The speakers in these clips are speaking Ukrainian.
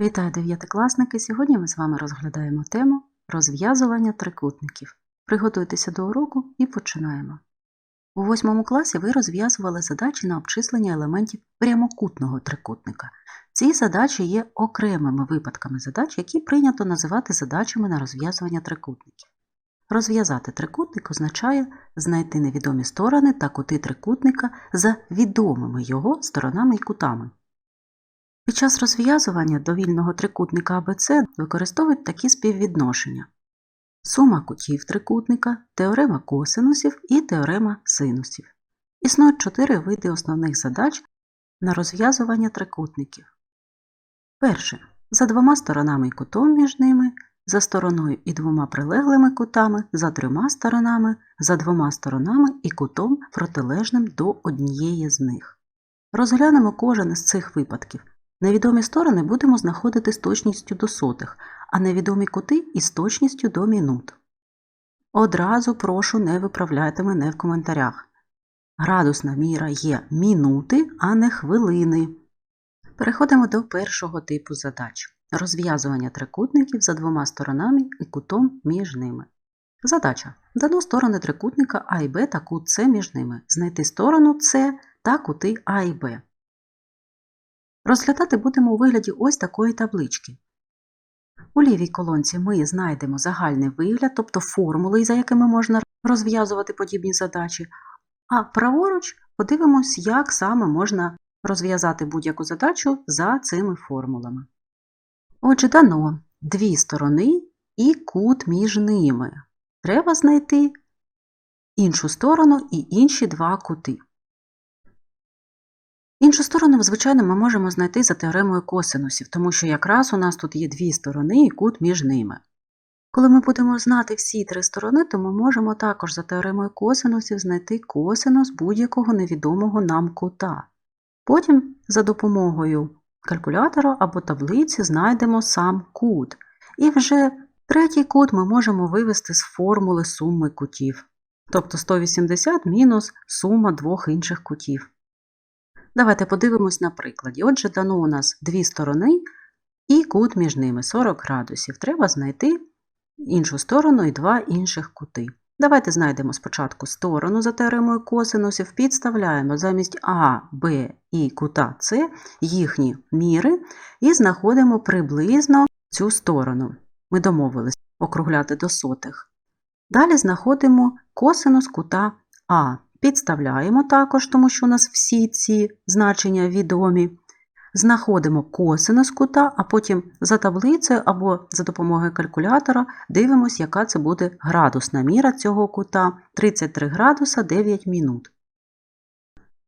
Вітаю дев'ятикласники! Сьогодні ми з вами розглядаємо тему розв'язування трикутників. Приготуйтеся до уроку і починаємо. У восьмому класі ви розв'язували задачі на обчислення елементів прямокутного трикутника. Ці задачі є окремими випадками задач, які прийнято називати задачами на розв'язування трикутників. Розв'язати трикутник означає знайти невідомі сторони та кути трикутника за відомими його сторонами і кутами. Під час розв'язування довільного трикутника АБЦ використовують такі співвідношення: сума кутів трикутника, теорема косинусів і теорема синусів. Існують чотири види основних задач на розв'язування трикутників. Перше. За двома сторонами і кутом між ними, за стороною і двома прилеглими кутами, за трьома сторонами, за двома сторонами і кутом протилежним до однієї з них. Розглянемо кожен із цих випадків. Невідомі сторони будемо знаходити з точністю до сотих, а невідомі кути із точністю до мінут. Одразу прошу не виправляйте мене в коментарях. Градусна міра є мінути, а не хвилини. Переходимо до першого типу задач розв'язування трикутників за двома сторонами і кутом між ними. Задача. Дано сторони трикутника А і Б та кут С між ними. Знайти сторону С та кути А і Б. Розглядати будемо у вигляді ось такої таблички. У лівій колонці ми знайдемо загальний вигляд, тобто формули, за якими можна розв'язувати подібні задачі, а праворуч подивимось, як саме можна розв'язати будь-яку задачу за цими формулами. Отже, дано дві сторони і кут між ними. Треба знайти іншу сторону і інші два кути. Іншу сторону, звичайно, ми можемо знайти за теоремою косинусів, тому що якраз у нас тут є дві сторони і кут між ними. Коли ми будемо знати всі три сторони, то ми можемо також за теоремою косинусів знайти косинус будь-якого невідомого нам кута. Потім за допомогою калькулятора або таблиці знайдемо сам кут. І вже третій кут ми можемо вивести з формули суми кутів, тобто 180 мінус сума двох інших кутів. Давайте подивимось на прикладі. Отже, дано у нас дві сторони і кут між ними 40 градусів. Треба знайти іншу сторону і два інших кути. Давайте знайдемо спочатку сторону за теоремою косинусів, підставляємо замість А, Б і кута С їхні міри і знаходимо приблизно цю сторону. Ми домовились округляти до сотих. Далі знаходимо косинус кута А. Підставляємо також, тому що у нас всі ці значення відомі. Знаходимо косинус кута, а потім за таблицею або за допомогою калькулятора дивимося, яка це буде градусна міра цього кута 33 градуса 9 мінут.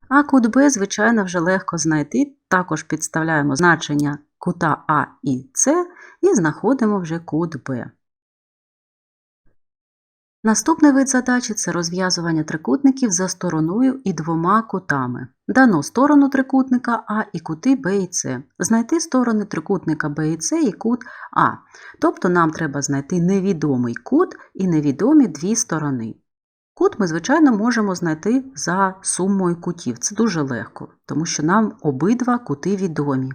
А кут Б, звичайно, вже легко знайти. Також підставляємо значення кута А і С і знаходимо вже кут Б. Наступний вид задачі це розв'язування трикутників за стороною і двома кутами. Дано сторону трикутника А і кути Б і С. Знайти сторони трикутника Б і С і кут А. Тобто нам треба знайти невідомий кут і невідомі дві сторони. Кут ми, звичайно, можемо знайти за сумою кутів. Це дуже легко, тому що нам обидва кути відомі.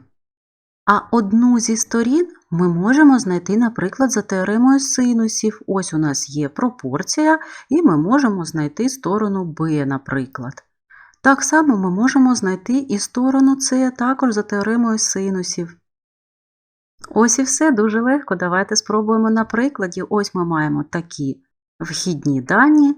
А одну зі сторін ми можемо знайти, наприклад, за теоремою синусів. Ось у нас є пропорція, і ми можемо знайти сторону b, наприклад. Так само ми можемо знайти і сторону С також за теоремою синусів. Ось і все дуже легко. Давайте спробуємо на прикладі. Ось ми маємо такі вхідні дані.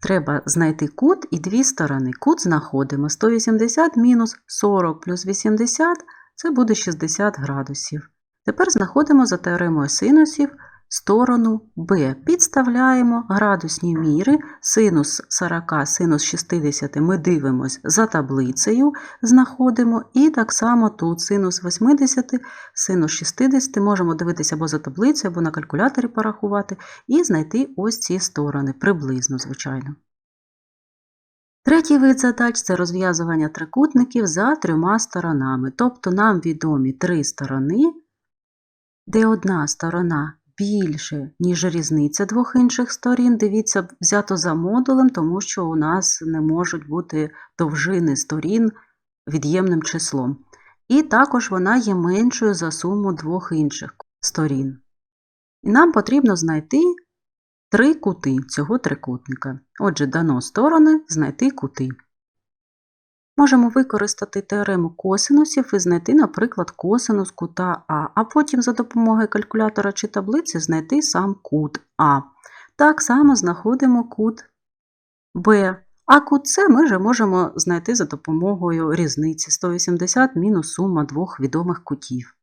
Треба знайти кут і дві сторони. Кут знаходимо 180 мінус 40 плюс 80 це буде 60 градусів. Тепер знаходимо за теоремою синусів сторону b. Підставляємо градусні міри, синус 40, синус 60 ми дивимось за таблицею, знаходимо, і так само тут синус 80, синус 60 можемо дивитися або за таблицею, або на калькуляторі порахувати, і знайти ось ці сторони, приблизно, звичайно. Третій вид задач це розв'язування трикутників за трьома сторонами. Тобто нам відомі три сторони, де одна сторона більше, ніж різниця двох інших сторін. Дивіться, взято за модулем, тому що у нас не можуть бути довжини сторін від'ємним числом. і також вона є меншою за суму двох інших сторін. І нам потрібно знайти три кути цього трикутника. Отже, дано сторони знайти кути. Можемо використати теорему косинусів і знайти, наприклад, косинус кута А, а потім за допомогою калькулятора чи таблиці знайти сам кут А. Так само знаходимо кут Б. А кут С ми вже можемо знайти за допомогою різниці 180 мінус сума двох відомих кутів.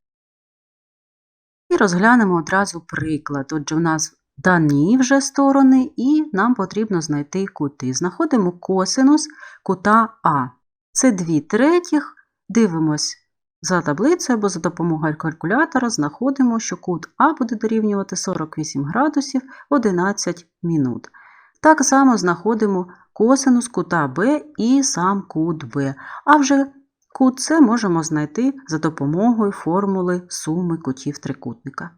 І розглянемо одразу приклад. Отже, у нас дані вже сторони, і нам потрібно знайти кути. Знаходимо косинус кута А. Це 2 третіх. Дивимось за таблицею або за допомогою калькулятора, знаходимо, що кут А буде дорівнювати 48 градусів 11 минут. Так само знаходимо косинус кута Б і сам кут Б. А вже кут С можемо знайти за допомогою формули суми кутів трикутника.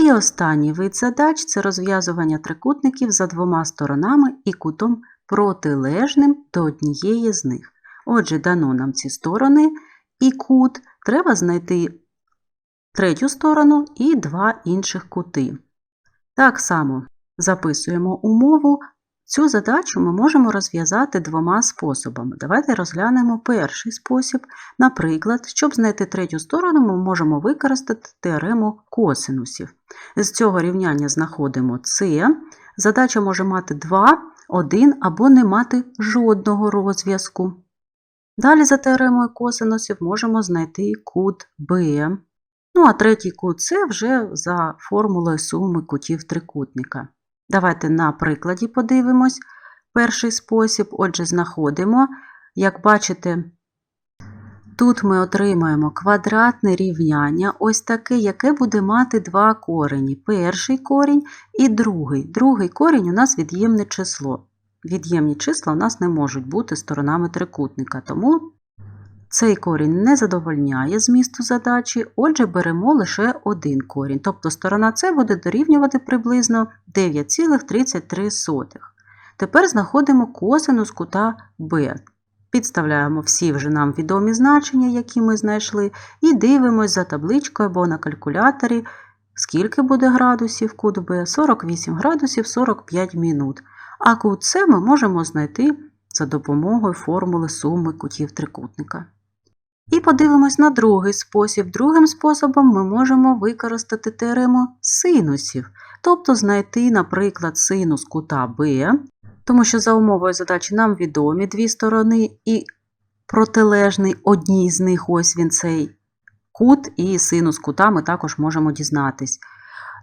І останній вид задач це розв'язування трикутників за двома сторонами і кутом протилежним до однієї з них. Отже, дано нам ці сторони і кут, треба знайти третю сторону і два інших кути. Так само записуємо умову. Цю задачу ми можемо розв'язати двома способами. Давайте розглянемо перший спосіб. Наприклад, щоб знайти третю сторону, ми можемо використати теорему косинусів. З цього рівняння знаходимо С. Задача може мати 2, 1 або не мати жодного розв'язку. Далі за теоремою косинусів можемо знайти кут Б. Ну а третій кут це вже за формулою суми кутів трикутника. Давайте на прикладі подивимось перший спосіб. Отже, знаходимо, як бачите, тут ми отримаємо квадратне рівняння, ось таке, яке буде мати два корені. Перший корінь і другий. Другий корінь у нас від'ємне число. Від'ємні числа у нас не можуть бути сторонами трикутника, тому цей корінь не задовольняє змісту задачі, отже, беремо лише один корінь. Тобто сторона С буде дорівнювати приблизно 9,33. Тепер знаходимо косинус кута Б. Підставляємо всі вже нам відомі значення, які ми знайшли, і дивимося за табличкою або на калькуляторі, скільки буде градусів кут Б, 48 градусів 45 минут. А кут С ми можемо знайти за допомогою формули суми кутів трикутника. І подивимось на другий спосіб. Другим способом ми можемо використати теорему синусів, тобто знайти, наприклад, синус кута Б, тому що за умовою задачі нам відомі дві сторони, і протилежний одній з них ось він цей кут, і синус кута ми також можемо дізнатись.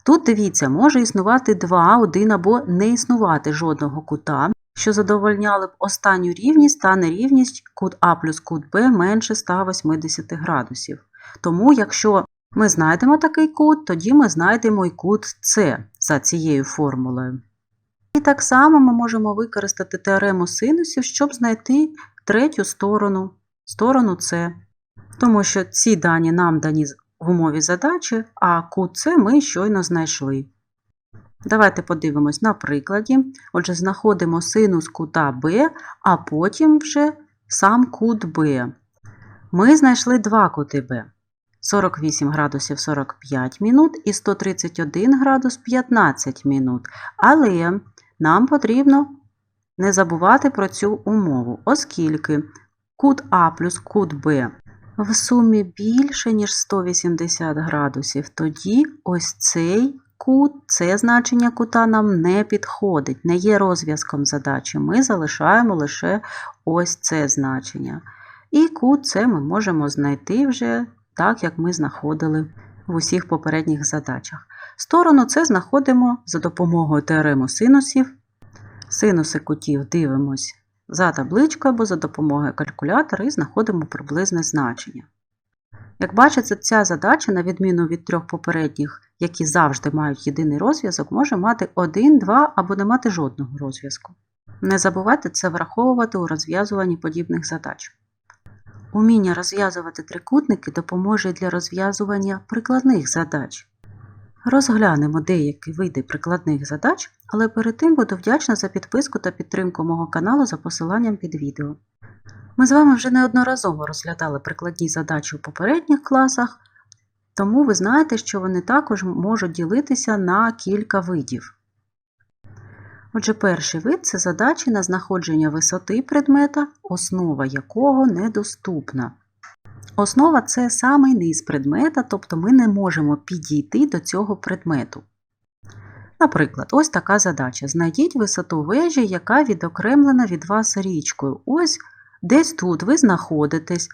Тут дивіться, може існувати два, один або не існувати жодного кута, що задовольняли б останню рівність та нерівність кут А плюс кут Б менше 180 градусів. Тому, якщо ми знайдемо такий кут, тоді ми знайдемо і кут С за цією формулою. І так само ми можемо використати теорему синусів, щоб знайти третю сторону, сторону С. Тому що ці дані нам дані в умові задачі, а кут С ми щойно знайшли. Давайте подивимось на прикладі. Отже, знаходимо синус кута Б, а потім вже сам кут Б. Ми знайшли два кути Б. 48 градусів 45 минут і 131 градус 15 минут. Але нам потрібно не забувати про цю умову, оскільки кут А плюс кут Б в сумі більше, ніж 180 градусів, тоді ось цей кут, це значення кута нам не підходить, не є розв'язком задачі. Ми залишаємо лише ось це значення. І кут це ми можемо знайти вже так, як ми знаходили в усіх попередніх задачах. Сторону це знаходимо за допомогою теореми синусів. Синуси кутів дивимось за табличкою або за допомогою калькулятора і знаходимо приблизне значення. Як бачите, ця задача, на відміну від трьох попередніх, які завжди мають єдиний розв'язок, може мати один, два або не мати жодного розв'язку. Не забувайте це враховувати у розв'язуванні подібних задач. Уміння розв'язувати трикутники допоможе для розв'язування прикладних задач. Розглянемо деякі види прикладних задач, але перед тим буду вдячна за підписку та підтримку мого каналу за посиланням під відео. Ми з вами вже неодноразово розглядали прикладні задачі у попередніх класах, тому ви знаєте, що вони також можуть ділитися на кілька видів. Отже, перший вид це задачі на знаходження висоти предмета, основа якого недоступна. Основа це самий низ предмета, тобто ми не можемо підійти до цього предмету. Наприклад, ось така задача. Знайдіть висоту вежі, яка відокремлена від вас річкою. Ось десь тут ви знаходитесь.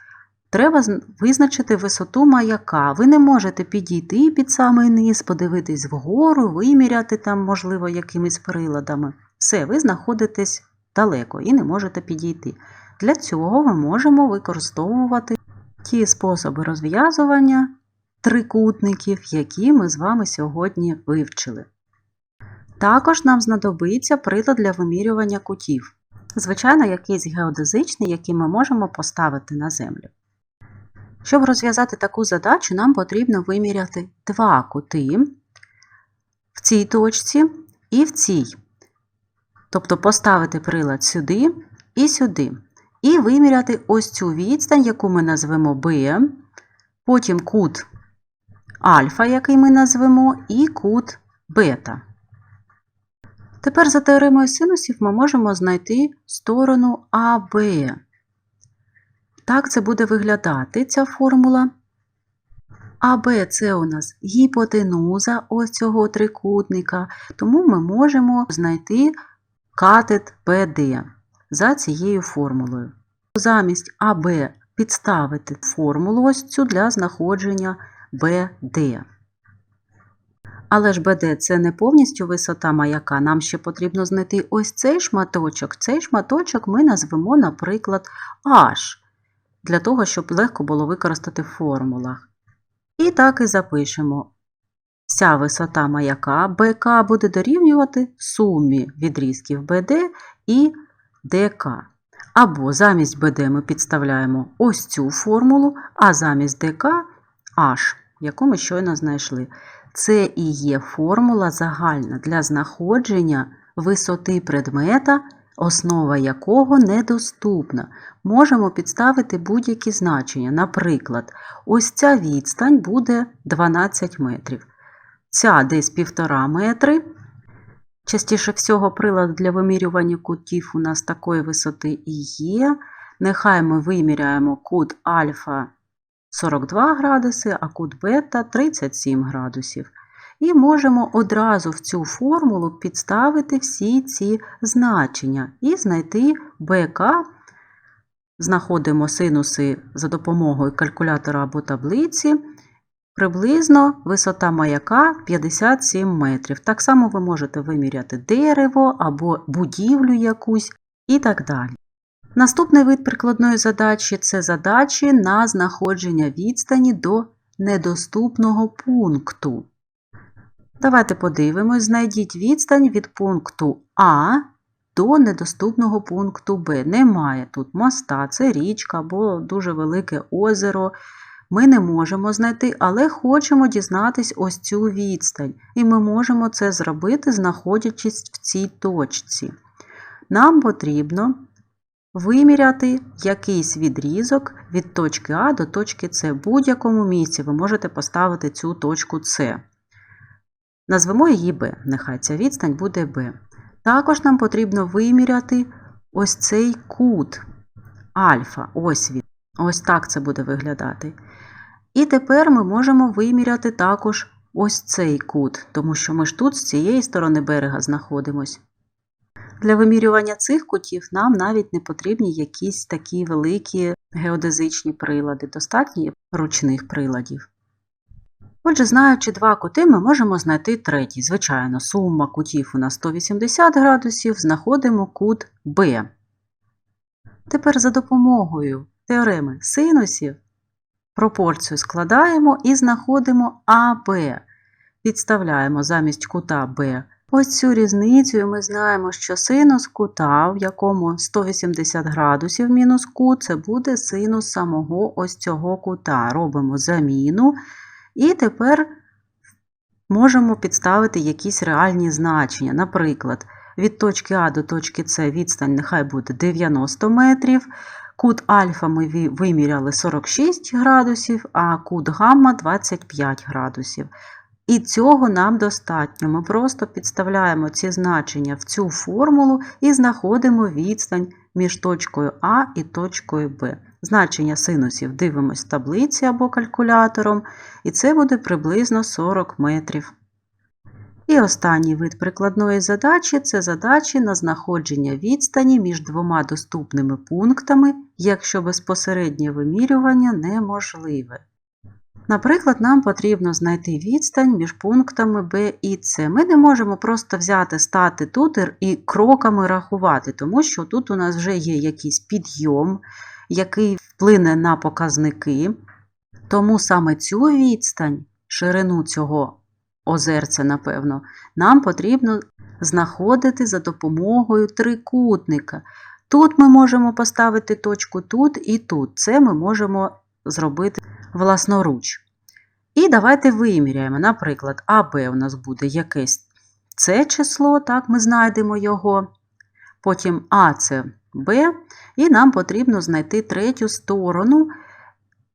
Треба визначити висоту маяка. Ви не можете підійти під самий низ, подивитись вгору, виміряти там, можливо, якимись приладами. Все, ви знаходитесь далеко і не можете підійти. Для цього ми можемо використовувати ті способи розв'язування трикутників, які ми з вами сьогодні вивчили. Також нам знадобиться прилад для вимірювання кутів. Звичайно, якийсь геодезичний, який ми можемо поставити на землю. Щоб розв'язати таку задачу, нам потрібно виміряти два кути в цій точці і в цій. Тобто поставити прилад сюди і сюди. І виміряти ось цю відстань, яку ми назвемо B, потім кут альфа, який ми назвемо, і кут бета. Тепер за теоремою синусів ми можемо знайти сторону АБ. Так це буде виглядати ця формула. АБ це у нас гіпотенуза ось цього трикутника, тому ми можемо знайти катет БД за цією формулою. Замість АБ підставити формулу ось цю для знаходження БД. Але ж БД це не повністю висота маяка. Нам ще потрібно знайти ось цей шматочок. Цей шматочок ми назвемо, наприклад, H, для того, щоб легко було використати в формулах. І так і запишемо. Ця висота маяка БК буде дорівнювати сумі відрізків БД і ДК. Або замість БД ми підставляємо ось цю формулу, а замість ДК H, яку ми щойно знайшли. Це і є формула загальна для знаходження висоти предмета, основа якого недоступна. Можемо підставити будь-які значення. Наприклад, ось ця відстань буде 12 метрів. Ця десь 1,5 метри. Частіше всього, прилад для вимірювання кутів у нас такої висоти і є. Нехай ми виміряємо кут альфа 42 градуси, а кут бета 37 градусів. І можемо одразу в цю формулу підставити всі ці значення і знайти БК. Знаходимо синуси за допомогою калькулятора або таблиці. Приблизно висота маяка 57 метрів. Так само ви можете виміряти дерево або будівлю якусь і так далі. Наступний вид прикладної задачі це задачі на знаходження відстані до недоступного пункту. Давайте подивимось, знайдіть відстань від пункту А до недоступного пункту Б. Немає тут моста, це річка або дуже велике озеро. Ми не можемо знайти, але хочемо дізнатись ось цю відстань. І ми можемо це зробити, знаходячись в цій точці. Нам потрібно виміряти якийсь відрізок від точки А до точки С. В будь-якому місці ви можете поставити цю точку С. Назвемо її Б. Нехай ця відстань буде Б. Також нам потрібно виміряти ось цей кут альфа. Ось він. Ось так це буде виглядати. І тепер ми можемо виміряти також ось цей кут, тому що ми ж тут з цієї сторони берега знаходимось. Для вимірювання цих кутів нам навіть не потрібні якісь такі великі геодезичні прилади, достатньо ручних приладів. Отже, знаючи два кути, ми можемо знайти третій. Звичайно, сума кутів у нас 180 градусів, знаходимо кут Б. Тепер за допомогою теореми синусів пропорцію складаємо і знаходимо АБ. Підставляємо замість кута Б. Ось цю різницю ми знаємо, що синус кута, в якому 180 градусів мінус кут, це буде синус самого ось цього кута. Робимо заміну. І тепер можемо підставити якісь реальні значення. Наприклад, від точки А до точки С відстань нехай буде 90 метрів, Кут альфа ми виміряли 46 градусів, а кут гамма 25 градусів. І цього нам достатньо. Ми просто підставляємо ці значення в цю формулу і знаходимо відстань між точкою А і точкою Б. Значення синусів дивимось в таблиці або калькулятором, і це буде приблизно 40 метрів. І останній вид прикладної задачі це задачі на знаходження відстані між двома доступними пунктами, якщо безпосереднє вимірювання неможливе. Наприклад, нам потрібно знайти відстань між пунктами Б і С. Ми не можемо просто взяти, стати тут і кроками рахувати, тому що тут у нас вже є якийсь підйом, який вплине на показники. Тому саме цю відстань, ширину цього озерця, напевно, нам потрібно знаходити за допомогою трикутника. Тут ми можемо поставити точку тут і тут. Це ми можемо зробити власноруч. І давайте виміряємо. Наприклад, АБ у нас буде якесь це число, так, ми знайдемо його. Потім А це Б, і нам потрібно знайти третю сторону.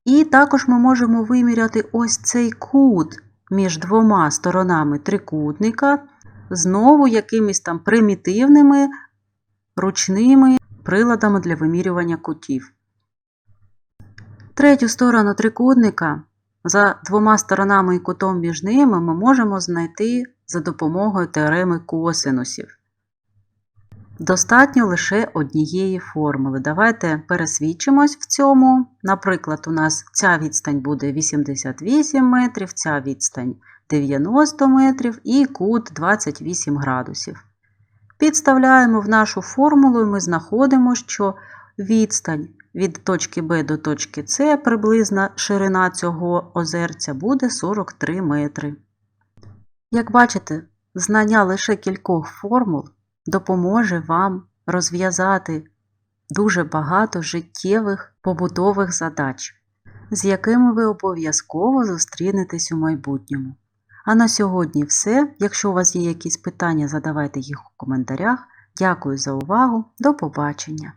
І також ми можемо виміряти ось цей кут між двома сторонами трикутника, знову якимись там примітивними ручними приладами для вимірювання кутів. Третю сторону трикутника за двома сторонами і кутом між ними ми можемо знайти за допомогою теореми косинусів. Достатньо лише однієї формули. Давайте пересвідчимось в цьому. Наприклад, у нас ця відстань буде 88 метрів, ця відстань 90 метрів і кут 28 градусів. Підставляємо в нашу формулу і ми знаходимо, що відстань від точки Б до точки С, приблизна ширина цього озерця буде 43 метри. Як бачите, знання лише кількох формул допоможе вам розв'язати дуже багато життєвих побутових задач, з якими ви обов'язково зустрінетесь у майбутньому. А на сьогодні все. Якщо у вас є якісь питання, задавайте їх у коментарях. Дякую за увагу. До побачення!